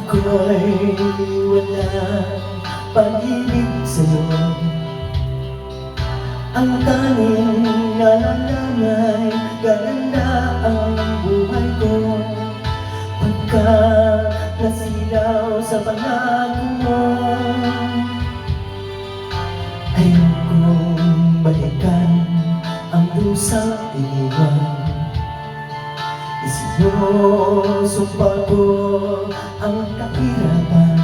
ako'y wala pag-ibig sa'yo. Ang tanging nalalamay Gaganda ang buhay ko. Pagka nasilaw sa pangako mo Ayokong balikan ang dusang iniwan Isinusumpa ko ang kahirapan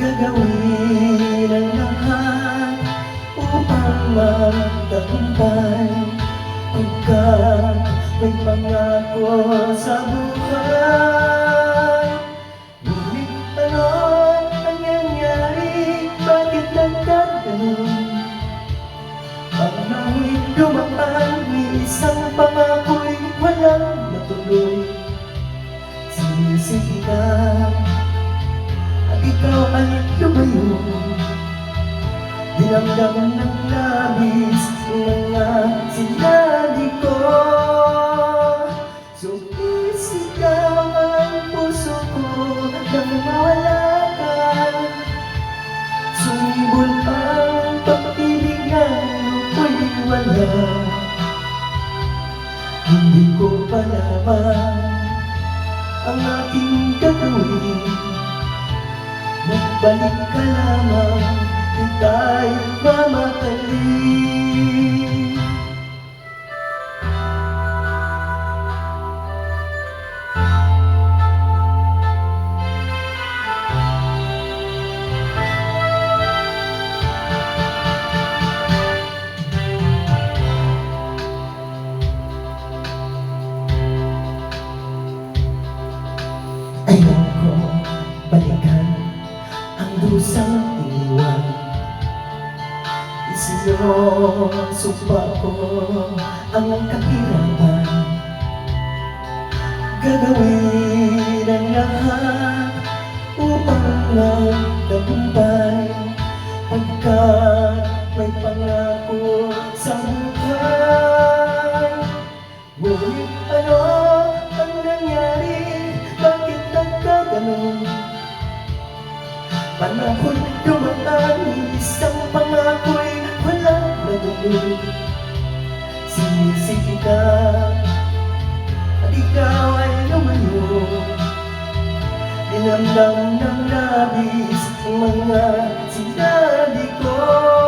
Gagawin ang lahat upang magtagumpay Pagkat may pangako sa buhay Ngunit ano ang nangyari? Bakit nagkaganon? Pangnahoy dumaan, may Dinamdam ng labis mga sinabi ko. Sumisigaw ang puso ko nang mawala ka. Sumibol ang pag-ibig ng ako'y wala. Hindi ko palaman ang aking gagawin. Magbalik ka lamang, ika'y mamahalin Isinusumpa ko ang kahirapan Gagawin ang lahat upang magtagumpay. Pagkat may pangako sa buhay. Ngunit ano natuloy Sinisigi ka, at ikaw ay lumayo. Dinamdam ng labis ang mga sinabi ko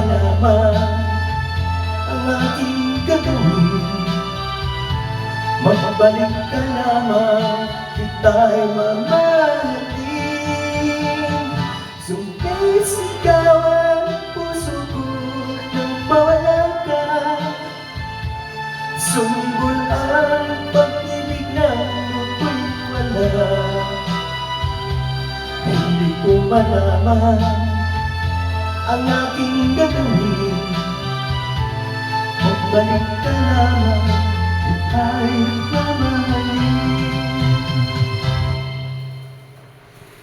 malaman ang aking gagawin. Magbalik ka lamang, kita'y mamahalin. Sumisigaw ang puso ko nang mawala ka. Sumibol ang pag-ibig ng ako'y wala. Hindi ko malaman ang aking gagawin. Magbalik ka lamang, ika'y mamahalin